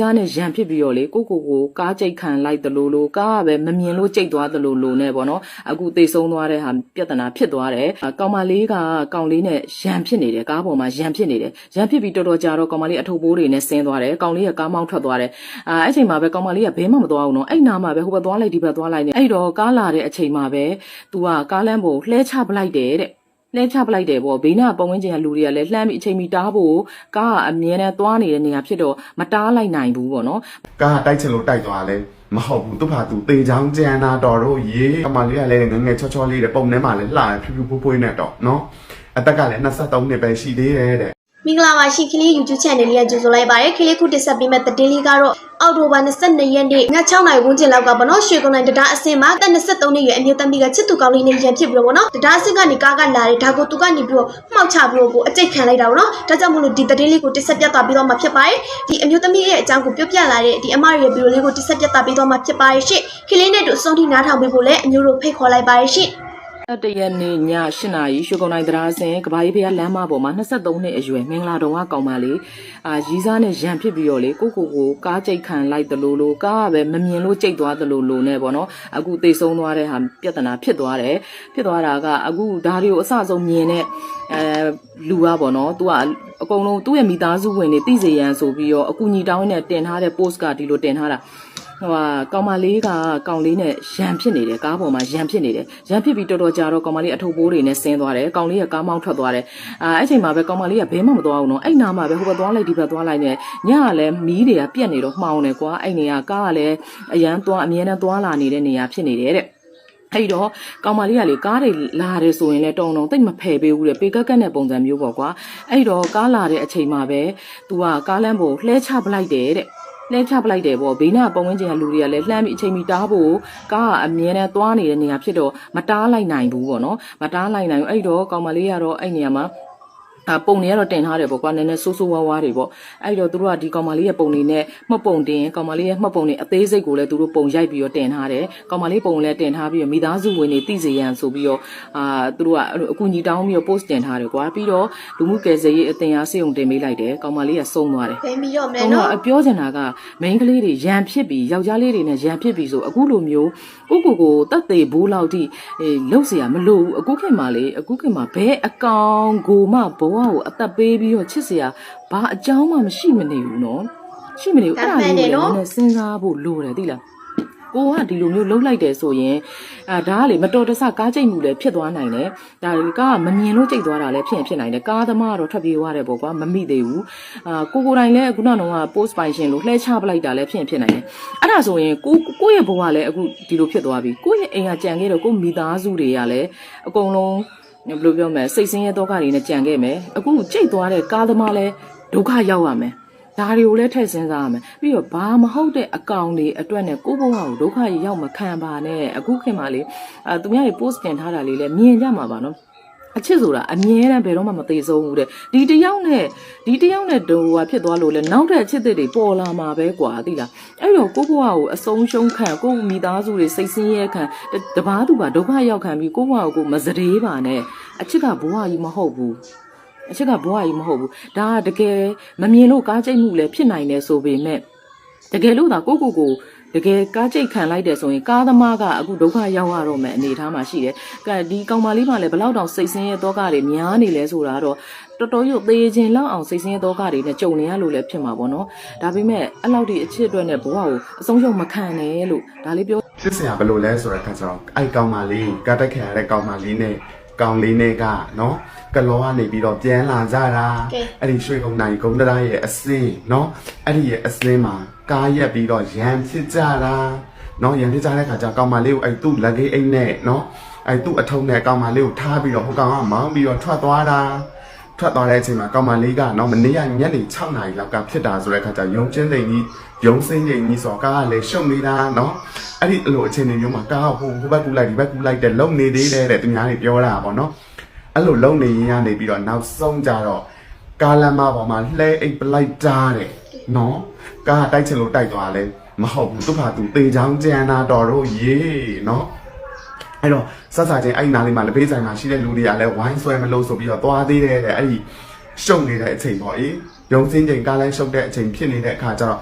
စားနဲ့ရံဖြစ်ပြီးတော့လေကိုကိုကိုကားကြိတ်ခံလိုက်တယ်လို့လို့ကားကပဲမမြင်လို့ကြိတ်သွားတယ်လို့လို့နဲ့ပေါ့နော်အခုသေဆုံးသွားတဲ့ဟာပြဿနာဖြစ်သွားတယ်အကောင်မလေးကကောင်လေးနဲ့ရံဖြစ်နေတယ်ကားပေါ်မှာရံဖြစ်နေတယ်ရံဖြစ်ပြီးတော်တော်ကြာတော့ကောင်မလေးအထုပ်ပိုးတွေနဲ့ဆင်းသွားတယ်ကောင်လေးကကားမောင်းထွက်သွားတယ်အာအဲ့ချိန်မှာပဲကောင်မလေးကဘဲမှမသွားဘူးနော်အဲ့နာမှာပဲဟိုဘက်သွားလိုက်ဒီဘက်သွားလိုက်နေအဲ့တော့ကားလာတဲ့အချိန်မှာပဲ तू ကကားလမ်းပေါ်လှဲချပလိုက်တယ်တဲ့ လှည့်ချပလိုက်တယ်ပေါ့ဘေးနာပတ်ဝန်းကျင်ကလူတွေကလည်းလှမ်းပြီးအချိန်မီတားဖို့ကားကအမြဲတမ်းသွားနေတဲ့နေရာဖြစ်တော့မတားလိုက်နိုင်ဘူးပေါ့နော်ကားတိုက်ချင်လို့တိုက်သွားလဲမဟုတ်ဘူးသူ့ဖာသူတေချောင်းကြမ်းတာတော်တို့ရေအမလေးကလည်းငယ်ငယ်ချောချောလေးတဲ့ပုံထဲမှာလည်းလှတယ်ဖြူဖြူဖွေးဖွေးနဲ့တော့နော်အသက်ကလည်း23နှစ်ပဲရှိသေးတယ်တဲ့ မင်္ဂလာပါရှိခလေး YouTube channel လေးကကြိုဆိုလိုက်ပါတယ်ခလေးခုတင်ဆက်ပေးမယ့်သတင်းလေးကတော့အောက်တိုဘာ22ရက်နေ့ည6နာရီဝန်းကျင်လောက်ကပေါ့နော်ရွှေကုန်းတိုင်းတရားအစင်မှာတက်23နှစ်ရွယ်အမျိုးသမီးကချစ်သူကောင်းလေးနဲ့ရန်ဖြစ်ပြီးတော့ပေါ့နော်တရားအစင်ကနေကားကလာတယ်ဒါကိုသူကနေပြီးတော့မှောက်ချပြီးတော့ကိုအကျိတ်ခံလိုက်တာပေါ့နော်ဒါကြောင့်မို့လို့ဒီသတင်းလေးကိုတင်ဆက်ပြသပေးတော့မှာဖြစ်ပါတယ်ဒီအမျိုးသမီးရဲ့အကြောင်းကိုပြောပြလာတဲ့ဒီအမရဲ့ဗီဒီယိုလေးကိုတင်ဆက်ပြသပေးတော့မှာဖြစ်ပါတယ်ရှင့်ခလေးနဲ့တို့အဆုံးထိနားထောင်ပေးဖို့လည်းအမျိုးတို့ဖိတ်ခေါ်လိုက်ပါတယ်ရှင့် တတရက်နေ့ည8နာရီရွှေကုန်းတိုင်းတရားစင်ကဘာကြီးဖះလမ်းမပေါ်မှာ23နှစ်အရွယ်မင်္ဂလာတော်ကကောင်မလေးအာရီးစားနဲ့ရံဖြစ်ပြီးတော့လေကိုကိုကိုကားကြိတ်ခံလိုက်တယ်လို့လို့ကားကပဲမမြင်လို့ကြိတ်သွားတယ်လို့လို့နဲ့ပေါ့နော်အခုသေဆုံးသွားတဲ့ဟာပြဿနာဖြစ်သွားတယ်ဖြစ်သွားတာကအခုဒါတွေကိုအစဆုံးမြင်တဲ့အဲလူကပေါ့နော် तू ကအကုန်လုံးသူ့ရဲ့မိသားစုဝင်တွေသိစေရန်ဆိုပြီးတော့အကူညီတောင်းနဲ့တင်ထားတဲ့ post ကဒီလိုတင်ထားတာ ဟိုဟာကောင်မလေးကကောင်လေးနဲ့ရံဖြစ်နေတယ်ကားပေါ်မှာရံဖြစ်နေတယ်ရံဖြစ်ပြီးတော်တော်ကြာတော့ကောင်မလေးအထုပ်ပိုးတွေနဲ့ဆင်းသွားတယ်ကောင်လေးကကားမောင်းထွက်သွားတယ်အာအဲ့ချိန်မှာပဲကောင်မလေးကဘဲမှမသွားဘူးနော်အဲ့နာမှာပဲဟိုဘက်သွားလိုက်ဒီဘက်သွားလိုက်နေညကလည်းမီးတွေကပြက်နေတော့မှောင်တယ်ကွာအဲ့နေကကားကလည်းအရန်သွားအမြဲတမ်းသွားလာနေတဲ့နေရာဖြစ်နေတယ်တဲ့အဲ့တော့ကောင်မလေးကလေကားတွေလာတယ်ဆိုရင်လည်းတုံတုံတိတ်မဖယ်ပေးဘူးတဲ့ပေကက်ကက်နဲ့ပုံစံမျိုးပေါ့ကွာအဲ့တော့ကားလာတဲ့အချိန်မှာပဲ तू ကကားလမ်းပေါ်လှဲချပလိုက်တယ်တဲ့ လှဲချပလိုက်တယ်ပေါ့ဘေးနာပတ်ဝန်းကျင်ကလူတွေကလည်းလှမ်းပြီးအချိန်မီတားဖို့ကားကအမြဲတမ်းသွားနေတဲ့နေရာဖြစ်တော့မတားလိုက်နိုင်ဘူးပေါ့နော်မတားလိုက်နိုင်ဘူးအဲ့တော့ကောင်မလေးကတော့အဲ့နေရာမှာ အပုံတွေကတော့တင်ထားတယ်ပေါ့ကွာနည်းနည်းဆိုးဆိုးဝါးဝါးတွေပေါ့အဲ့တော့သူတို့ကဒီကောင်မလေးရဲ့ပုံတွေနဲ့မှတ်ပုံတင်ကောင်မလေးရဲ့မှတ်ပုံတွေအသေးစိတ်ကိုလည်းသူတို့ပုံရိုက်ပြီးတော့တင်ထားတယ်ကောင်မလေးပုံကိုလည်းတင်ထားပြီးတော့မိသားစုဝင်တွေသိစေရန်ဆိုပြီးတော့အာသူတို့ကအကူညီတောင်းပြီးတော့ post တင်ထားတယ်ကွာပြီးတော့လူမှုကယ်ဆယ်ရေးအသင်အားစေုံတင်ပေးလိုက်တယ်ကောင်မလေးကစုံသွားတယ် ဖိပြီးတော့မယ် တော့ နော် အပြောချင်တာကမိန်းကလေးတွေရန်ဖြစ်ပြီးယောက်ျားလေးတွေနဲ့ရန်ဖြစ်ပြီးဆိုအခုလိုမျိုးကိုကိုကိုတတ်သေးဘူးလောက်ထိအေးလှုပ်เสียမလို့ဘူးအခုခေတ်မှာလေအခုခေတ်မှာဘဲအကောင်ကိုမှဘဝ ကိုအသက်ပေးပြီးတော့ချစ်စရာဘာအကြောင်းမှမရှိမနေဘူးနော်ရှိမနေဘူးအဲ့ဒါမျိုးလည်းနည်းနည်းစဉ်းစားဖို့လိုတယ်သိလားကိုကဒီလိုမျိုးလှုပ်လိုက်တယ်ဆိုရင်အဲဒါကလေမတော်တဆကားကြိတ်မှုလည်းဖြစ်သွားနိုင်တယ်ဒါလေကားကမမြင်လို့ကြိတ်သွားတာလည်းဖြစ်ရင်ဖြစ်နိုင်တယ်ကားသမားကတော့ထွက်ပြေးသွားတယ်ပေါ့ကွာမမိသေးဘူးအာကိုကိုတိုင်လည်းခုနကတော့ post ပိုင်ရှင်လို့လှဲချပလိုက်တာလည်းဖြစ်ရင်ဖြစ်နိုင်တယ်အဲ့ဒါဆိုရင်ကိုကိုရဲ့ဘဝလည်းအခုဒီလိုဖြစ်သွားပြီကိုရဲ့အိမ်ကကြံခဲ့တော့ကိုမိသားစုတွေကလည်းအကုန်လုံး ဘယ်လိုပြောမလဲစိတ်ဆင်းရဲဒုက္ခတွေနဲ့ကြံခဲ့မယ်အခုကြိတ်သွားတဲ့ကားသမားလည်းဒုက္ခရောက်ရမယ်ဒါတွေကိုလည်းထည့်စဉ်းစားရမယ်ပြီးတော့ဘာမဟုတ်တဲ့အကောင်တွေအတွက်နဲ့ကိုယ့်ဘဝကိုဒုက္ခရောက်မခံပါနဲ့အခုခင်မှာလေအဲသူများတွေ post တင်ထားတာလေးလည်းမြင်ကြမှာပါနော် အချစ်ဆိုတာအမြဲတမ်းဘယ်တော့မှမသေးဆုံးဘူးတဲ့ဒီတယောက်နဲ့ဒီတယောက်နဲ့ဒိုဟာဖြစ်သွားလို့လဲနောက်တဲ့အချစ်တွေပေါ်လာမှာပဲကွာသိလားအဲ့တော့ကိုယ့်ဘဝကိုအဆုံးရှုံးခံကိုယ့်မိသားစုတွေစိတ်ဆင်းရဲခံတတပားသူပါဒုက္ခရောက်ခံပြီးကိုယ့်ဘဝကိုမစရေးပါနဲ့အချစ်ကဘဝကြီးမဟုတ်ဘူးအချက်ကဘွားကြီးမဟုတ်ဘူးဒါကတကယ်မမြင်လို့ကားကြိတ်မှုလည်းဖြစ်နိုင်တယ်ဆိုပေမဲ့တကယ်လို့သာကိုကိုကို တကယ်ကားကြိတ်ခံလိုက်တယ်ဆိုရင်ကားသမားကအခုဒုက္ခရောက်ရတော့မယ်အနေထားမှာရှိတယ်ကဒီကောင်မလေးမှလည်းဘလောက်တောင်စိတ်ဆင်းရဲသောကတွေများနေလဲဆိုတာတော့တော်တော်ရုပ်သေးခြင်းလောက်အောင်စိတ်ဆင်းရဲသောကတွေနဲ့ကြုံနေရလို့လည်းဖြစ်မှာပေါ့နော်ဒါပေမဲ့အဲ့လောက်ဒီအချစ်အတွက်နဲ့ဘဝကိုအဆုံးရှုံးမခံနဲ့လို့ဒါလေးပြောဖြစ်စရာဘယ်လိုလဲဆိုတော့အခါကျတော့အဲ့ကောင်မလေးကားတိုက်ခံရတဲ့ကောင်မလေးနဲ့ ကောင်လေးနဲ့ကနော်ကလောကနေပြီးတော့ပြန်လာကြတာအဲ့ဒီရွှေကုန်းနိုင်ကုန်းတရားရဲ့အစင်းနော်အဲ့ဒီရဲ့အစင်းမှာကားရက်ပြီးတော့ရန်ဖြစ်ကြတာနော်ရန်ဖြစ်ကြတဲ့အခါကျကောင်မလေးကိုအဲ့သူ့လက်ကေးအိတ်နဲ့နော်အဲ့သူ့အထုံးနဲ့ကောင်မလေးကိုထားပြီးတော့ဟိုကောင်ကမောင်းပြီးတော့ထွက်သွားတာ ထွက်သွားတဲ့အချိန်မှာကောင်မလေးကတော့မနေ့ကညနေ6နာရီလောက်ကဖြစ်တာဆိုတဲ့အခါကျရုံချင်းသိမ့်ကြီးရုံစင်းကြီးကြီးဆိုတော့ကားကလည်းရှုံနေတာနော်အဲ့ဒီအလိုအခြေအနေမျိုးမှာကားကဟိုဟိုဘက်ကူလိုက်ဒီဘက်ကူလိုက်တဲ့လုံနေသေးတယ်တဲ့သူများတွေပြောတာပေါ့နော်အဲ့လိုလုံနေရင်ကနေပြီးတော့နောက်ဆုံးကြတော့ကားလမ်းမပေါ်မှာလှဲအိတ်ပလိုက်တာတဲ့နော်ကားကတိုက်ချင်လို့တိုက်သွားလဲမဟုတ်ဘူးသူ့ဖာသူတေချောင်းကြမ်းတာတော်တို့ရေနော် အဲ့တော့ဆက်စားချင်းအဲ့ဒီနားလေးမှာလက်ဖေးဆိုင်မှာရှိတဲ့လူတွေကလည်းဝိုင်းဆွဲမလို့ဆိုပြီးတော့သွားသေးတယ်တဲ့အဲ့ဒီရှုံနေတဲ့အချိန်ပေါ့အေးရုံစင်းချိန်ကားလမ်းရှုပ်တဲ့အချိန်ဖြစ်နေတဲ့အခါကျတော့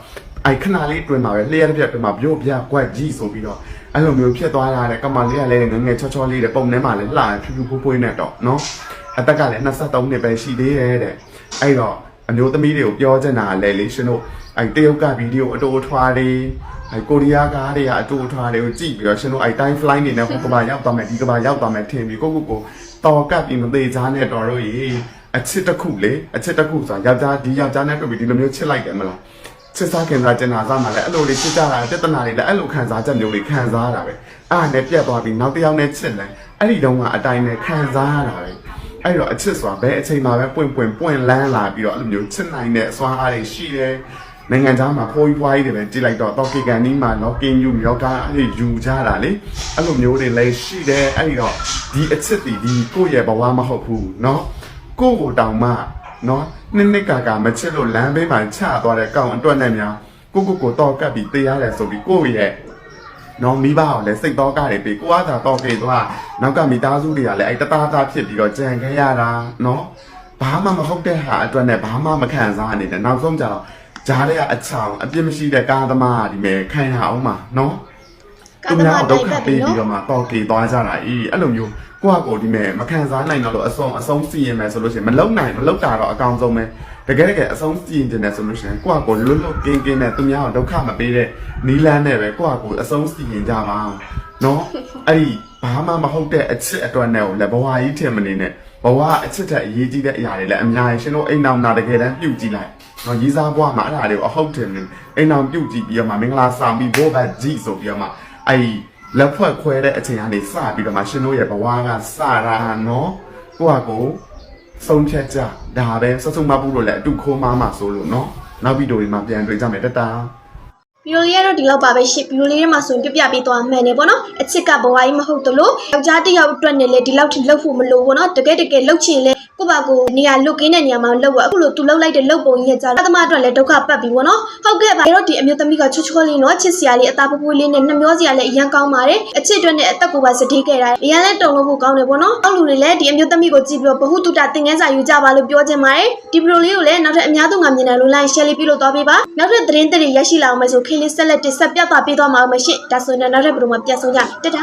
အဲ့ခဏလေးတွင်မှာပဲလျှက်တစ်ပြက်တွင်မှာပြို့ပြကွက်ကြီးဆိုပြီးတော့အဲ့လိုမျိုးဖြစ်သွားတာတဲ့ကမလေးကလည်းငငယ်ချောချောလေးတဲ့ပုံထဲမှာလည်းလှဖြူဖြူဖွေးဖွေးနဲ့တော့နော်အသက်ကလည်း23နှစ်ပဲရှိသေးတယ်တဲ့အဲ့တော့ အမျိုးသမီးတွေကိုပြောချင်တာလည်းလေရှင်တို့အဲ့တရုတ်ကဗီဒီယိုအတူအထွားလေးအဲ့ကိုရီးယားကားတွေကအတူအထွားတွေကိုကြည့်ပြီးတော့ရှင်တို့အဲ့ time flight နေနဲ့ဟိုကဘာရောက်သွားမယ်ဒီကဘာရောက်သွားမယ်ထင်ပြီးကိုကိုကိုတော်ကပ်ပြီးမသေးချားနဲ့တော်တို့ရေအချစ်တစ်ခုလေအချစ်တစ်ခုဆိုတာယောက်ျားဒီယောက်ျားနဲ့တွေ့ပြီးဒီလိုမျိုးချစ်လိုက်တယ်မလားချစ်စားခင်စားကျင်နာစားမှလည်းအဲ့လိုလေးချစ်ကြတာပြဿနာတွေလည်းအဲ့လိုခံစားချက်မျိုးတွေခံစားရတာပဲအဲ့ဒါနဲ့ပြတ်သွားပြီးနောက်တစ်ယောက်နဲ့ချစ်လဲအဲ့ဒီတုန်းကအတိုင်းနဲ့ခံစားရတာပဲ အဲ့တော့အချစ်ဆိုတာဘယ်အချိန်မှာပဲပွင့်ပွင့်ပွင့်လန်းလာပြီးတော့အဲ့လိုမျိုးချစ်နိုင်တဲ့အစွမ်းအားတွေရှိတယ်နိုင်ငံသားမှာဖိုးကြီးပွားကြီးတွေပဲကြည့်လိုက်တော့တော့ကေကန်နီးမှာနော်ကင်းယူမြောက်တာအဲ့ယူကြတာလေအဲ့လိုမျိုးတွေလည်းရှိတယ်အဲ့တော့ဒီအချစ်တီဒီကိုယ့်ရဲ့ဘဝမဟုတ်ဘူးနော်ကိုယ့်ကိုတောင်မှနော်နှစ်နှစ်ကာကာမချစ်လို့လမ်းဘေးမှာချသွားတဲ့ကောင်အတွက်နဲ့များကိုကိုကိုတော့ကပ်ပြီးတရားတယ်ဆိုပြီးကိုယ့်ရဲ့ နော်မိဘအောင်လဲစိတ်တော့ကတွေပြီးကိုအားသာတော့ကေသွားနောက်ကမိသားစုတွေကလည်းအဲ့တသားသားဖြစ်ပြီးတော့ကြံခဲ့ရတာနော်ဘာမှမဟုတ်တဲ့ဟာအတွက်နဲ့ဘာမှမခံစားနေတယ်နောက်ဆုံးကြတော့ဂျားတွေကအချောင်အပြစ်မရှိတဲ့ကားသမားဒီမဲ့ခံရအောင်ပါနော်ကာသမားတိုက်ပတ်ပြီးပြီးနော်တော့မှတော့ကေသွားကြတာအေးအဲ့လိုမျိုး ကိုယ့်အကိုဒီမဲ့မခံစားနိုင်တော့လို့အဆုံးအဆုံးစီရင်မယ်ဆိုလို့ရှိရင်မလုံနိုင်မလုံတာတော့အကောင်ဆုံးပဲတကယ်တကယ်အဆုံးစီရင်တယ်ဆိုလို့ရှိရင်ကိုယ့်အကိုလွတ်လွတ်ကင်းကင်းနဲ့သူများကိုဒုက္ခမပေးတဲ့နီလန်းနဲ့ပဲကိုယ့်အကိုအဆုံးစီရင်ကြပါနော်အဲ့ဒီဘာမှမဟုတ်တဲ့အချစ်အတွက်နဲ့ကိုလည်းဘဝကြီးထင်မနေနဲ့ဘဝအချစ်တဲ့အရေးကြီးတဲ့အရာတွေလည်းအများကြီးရှင်တို့အိမ်အောင်နာတကယ်တမ်းပြုတ်ကြည့်လိုက်နော်ရေးစားဘဝမှာအဲ့ဒါတွေကိုအဟုတ်တယ်နေအိမ်အောင်ပြုတ်ကြည့်ပြီးတော့မှမင်္ဂလာဆောင်ပြီးဘောဘတ်ကြီးဆိုပြီးတော့မှအဲ့ဒီ လက်ဖွဲ့ခွဲတဲ့အချိန်ကနေစပြီးတော့မှရှင်တို့ရဲ့ဘဝကစတာနော်ကိုယ့်ဟာကိုဆုံးဖြတ်ကြဒါပဲစဆုံမပူလို့လည်းအတူခိုးမမှာဆိုလို့နော်နောက်ဗီဒီယိုတွေမှာပြန်တွေ့ကြမယ်တတား ဗီဒီယိုလေးကတော့ဒီလောက်ပါပဲရှင့်ဗီဒီယိုလေးထဲမှာဆိုရင်ပြပြပေးသွားမှန်တယ်ပေါ့နော်အချစ်ကဘဝကြီးမဟုတ်တလို့ယောက်ျားတစ်ယောက်အတွက်နဲ့လေဒီလောက်ထိလှုပ်ဖို့မလိုဘူးနော်တကယ်တကယ်လှုပ်ချင်လဲကိုယ့်ဘာကိုနေရာလုတ်ကင်းတဲ့နေရာမှာလှုပ်ရအခုလိုသူလှုပ်လိုက်တဲ့လှုပ်ပုံကြီးရဲ့ကြာသမားအတွက်လည်းဒုက္ခပတ်ပြီပေါ့နော်ဟုတ်ကဲ့ပါအဲ့တော့ဒီအမျိုးသမီးကချွတ်ချွတ်လေးနော်ချစ်စရာလေးအသားပူပူလေးနဲ့နှမျောစရာလေးအရန်ကောင်းပါတယ်အချစ်အတွက်နဲ့အသက်ကိုပါစတေးခဲ့တာအရန်လည်းတုံလို့ဖို့ကောင်းတယ်ပေါ့နော်အောက်လူတွေလည်းဒီအမျိုးသမီးကိုကြည့်ပြီးတော့ဘ ഹു တုတသင်ငန်းစာယူကြပါလို့ပြောချင်ပါတယ်ဒီဗီဒီယိုလေးကိုလည်းနောက်ထပ်အများသူငါမြင်တယ်လို့ like share လေးပြုလုပ်သွားပေးပါနောက်ထပ်သတင်းတွေရရှိလာအောင်မယ်ဆိုခေတ်လေးဆက်လက်တင်ဆက်ပြသပေးသွားမှာအောင်မရှင့်ဒါဆိုရင်တော့နောက်ထပ်ဗီဒီယိုမှာပြန်ဆုံကြမယ်တက်တာ